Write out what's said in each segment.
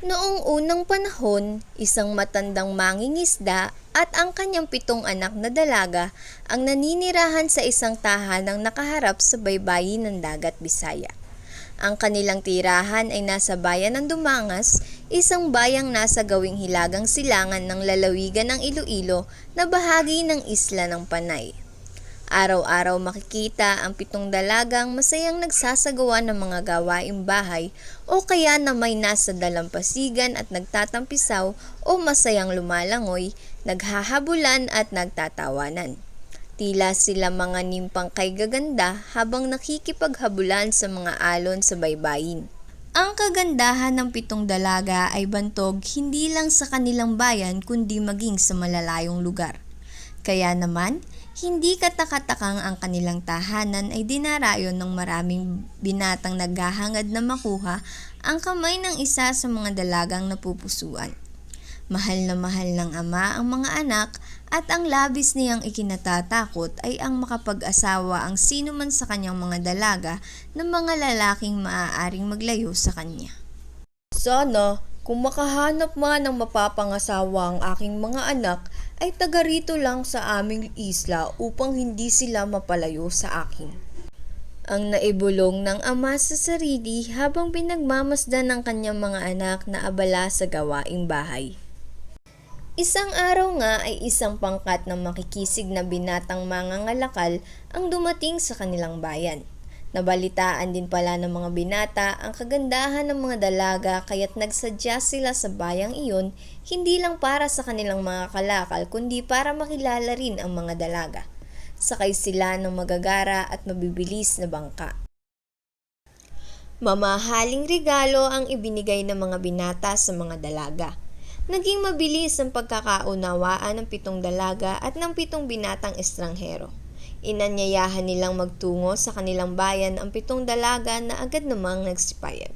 Noong unang panahon, isang matandang mangingisda at ang kanyang pitong anak na dalaga ang naninirahan sa isang tahanang nakaharap sa baybayin ng dagat Bisaya. Ang kanilang tirahan ay nasa bayan ng Dumangas, isang bayang nasa gawing hilagang silangan ng lalawigan ng Iloilo na bahagi ng isla ng Panay. Araw-araw makikita ang pitong dalagang masayang nagsasagawa ng mga gawaing bahay o kaya na may nasa dalampasigan at nagtatampisaw o masayang lumalangoy, naghahabulan at nagtatawanan. Tila sila mga nimpang kay gaganda habang nakikipaghabulan sa mga alon sa baybayin. Ang kagandahan ng pitong dalaga ay bantog hindi lang sa kanilang bayan kundi maging sa malalayong lugar. Kaya naman, hindi katakatakang ang kanilang tahanan ay dinarayo ng maraming binatang naghahangad na makuha ang kamay ng isa sa mga dalagang napupusuan. Mahal na mahal ng ama ang mga anak at ang labis niyang ikinatatakot ay ang makapag-asawa ang sino man sa kanyang mga dalaga ng mga lalaking maaaring maglayo sa kanya. Sana, kung makahanap man ng mapapangasawa ang aking mga anak, ay taga rito lang sa aming isla upang hindi sila mapalayo sa akin. Ang naibulong ng ama sa sarili habang pinagmamasdan ng kanyang mga anak na abala sa gawaing bahay. Isang araw nga ay isang pangkat ng makikisig na binatang mangangalakal ang dumating sa kanilang bayan. Nabalitaan din pala ng mga binata ang kagandahan ng mga dalaga kaya't nagsadya sila sa bayang iyon hindi lang para sa kanilang mga kalakal kundi para makilala rin ang mga dalaga. Sakay sila ng magagara at mabibilis na bangka. Mamahaling regalo ang ibinigay ng mga binata sa mga dalaga. Naging mabilis ang pagkakaunawaan ng pitong dalaga at ng pitong binatang estranghero. Inanyayahan nilang magtungo sa kanilang bayan ang pitong dalaga na agad namang nagsipayag.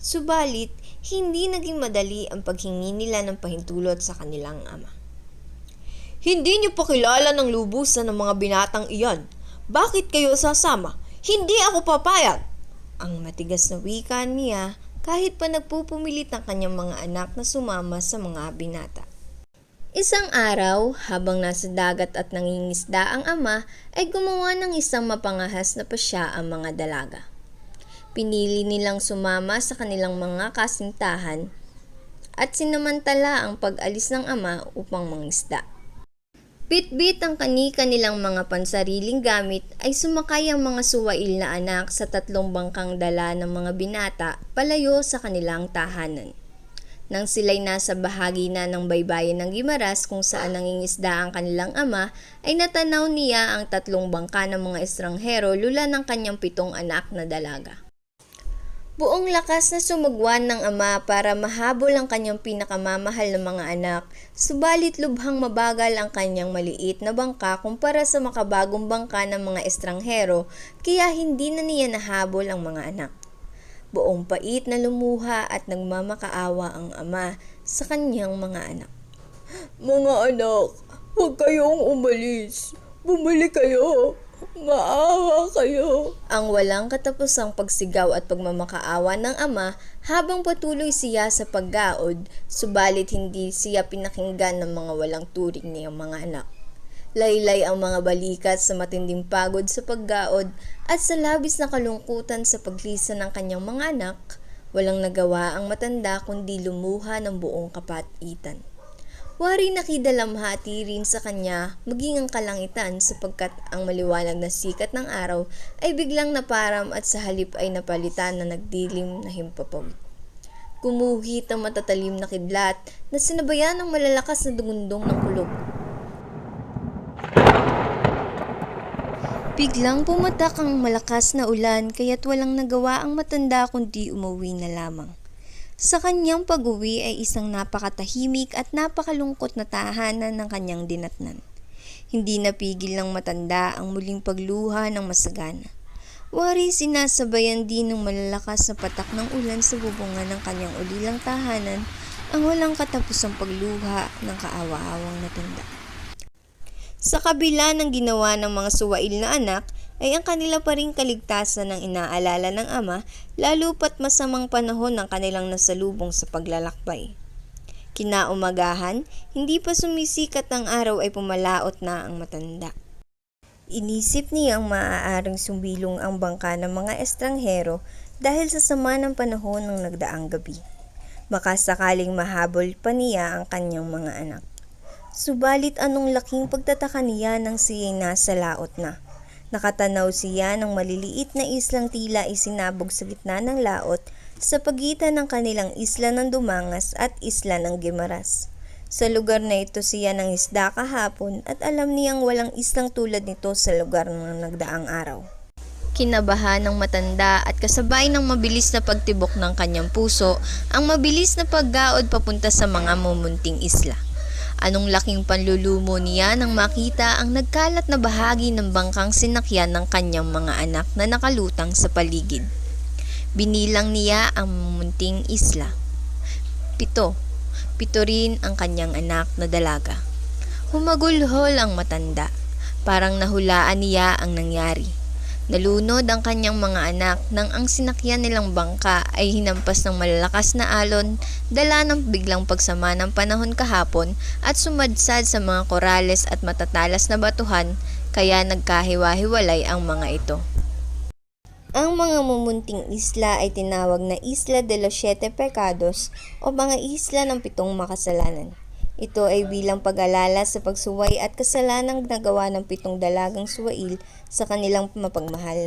Subalit, hindi naging madali ang paghingi nila ng pahintulot sa kanilang ama. Hindi niyo pa kilala ng lubusan ng mga binatang iyan. Bakit kayo sasama? Hindi ako papayag! Ang matigas na wika niya kahit pa nagpupumilit ang kanyang mga anak na sumama sa mga binata. Isang araw, habang nasa dagat at nangingisda ang ama, ay gumawa ng isang mapangahas na pasya ang mga dalaga. Pinili nilang sumama sa kanilang mga kasintahan at sinamantala ang pag-alis ng ama upang mangisda. Bit-bit ang kanika nilang mga pansariling gamit ay sumakay ang mga suwail na anak sa tatlong bangkang dala ng mga binata palayo sa kanilang tahanan. Nang sila'y nasa bahagi na ng baybayin ng Gimaras kung saan nangingisda ang kanilang ama, ay natanaw niya ang tatlong bangka ng mga estranghero lula ng kanyang pitong anak na dalaga. Buong lakas na sumugwan ng ama para mahabol ang kanyang pinakamamahal na mga anak, subalit lubhang mabagal ang kanyang maliit na bangka kumpara sa makabagong bangka ng mga estranghero, kaya hindi na niya nahabol ang mga anak. Buong pait na lumuha at nagmamakaawa ang ama sa kanyang mga anak. Mga anak, huwag kayong umalis. Bumalik kayo. Maawa kayo. Ang walang katapusang pagsigaw at pagmamakaawa ng ama habang patuloy siya sa paggaod, subalit hindi siya pinakinggan ng mga walang turing niyang mga anak. Laylay ang mga balikat sa matinding pagod sa paggaod at sa labis na kalungkutan sa paglisa ng kanyang mga anak, walang nagawa ang matanda kundi lumuha ng buong kapatitan. Wari nakidalamhati rin sa kanya maging ang kalangitan sapagkat ang maliwanag na sikat ng araw ay biglang naparam at sa halip ay napalitan na nagdilim na himpapawid. Gumuhit ang matatalim na kidlat na sinabayan ng malalakas na dugundong ng kulog. Biglang pumatak ang malakas na ulan kaya't walang nagawa ang matanda kundi umuwi na lamang. Sa kanyang pag-uwi ay isang napakatahimik at napakalungkot na tahanan ng kanyang dinatnan. Hindi napigil ng matanda ang muling pagluha ng masagana. Wari sinasabayan din ng malalakas na patak ng ulan sa bubungan ng kanyang ulilang tahanan ang walang katapusang pagluha ng kaawa-awang matanda. Sa kabila ng ginawa ng mga suwail na anak, ay ang kanila pa ring kaligtasan ng inaalala ng ama lalo pat masamang panahon ng kanilang nasalubong sa paglalakbay. Kinaumagahan, hindi pa sumisikat ang araw ay pumalaot na ang matanda. Inisip niyang maaaring sumbilong ang bangka ng mga estranghero dahil sa sama ng panahon ng nagdaang gabi. Baka sakaling mahabol pa niya ang kanyang mga anak. Subalit anong laking pagtataka niya nang siya'y nasa laot na. Nakatanaw siya ng maliliit na islang tila isinabog sa gitna ng laot sa pagitan ng kanilang isla ng Dumangas at isla ng Gimaras. Sa lugar na ito siya ng isda kahapon at alam niyang walang islang tulad nito sa lugar ng nagdaang araw. Kinabahan ng matanda at kasabay ng mabilis na pagtibok ng kanyang puso ang mabilis na paggaod papunta sa mga mumunting isla. Anong laking panlulumo niya nang makita ang nagkalat na bahagi ng bangkang sinakyan ng kanyang mga anak na nakalutang sa paligid. Binilang niya ang munting isla. Pito. Pito rin ang kanyang anak na dalaga. Humagulhol ang matanda. Parang nahulaan niya ang nangyari. Nalunod ang kanyang mga anak nang ang sinakyan nilang bangka ay hinampas ng malalakas na alon, dala ng biglang pagsama ng panahon kahapon at sumadsad sa mga korales at matatalas na batuhan, kaya nagkahiwa-hiwalay ang mga ito. Ang mga mumunting isla ay tinawag na Isla de los Siete Pecados o mga isla ng pitong makasalanan. Ito ay bilang pag-alala sa pagsuway at kasalanang nagawa ng pitong dalagang suwail sa kanilang mapagmahal na